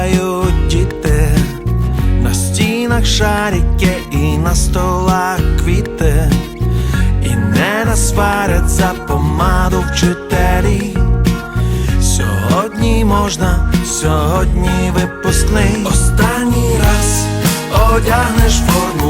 грають діти, на стінах шарики і на столах квіти, і не насварять за помаду вчителі. Сьогодні можна, сьогодні випускний. Останній раз одягнеш форму.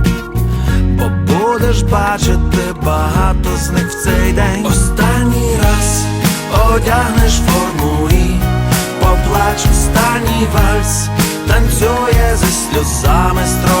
бо будеш бачити багато з них в цей день. Останній раз одягнеш форму і поплач останній вальс, танцює зі сльозами строгий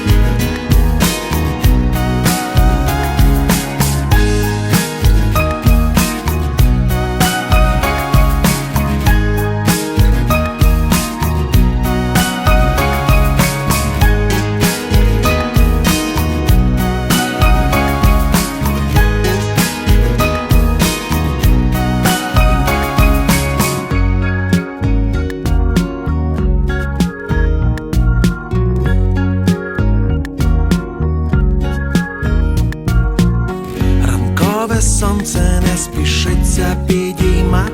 Сонце не спішиться підійматись,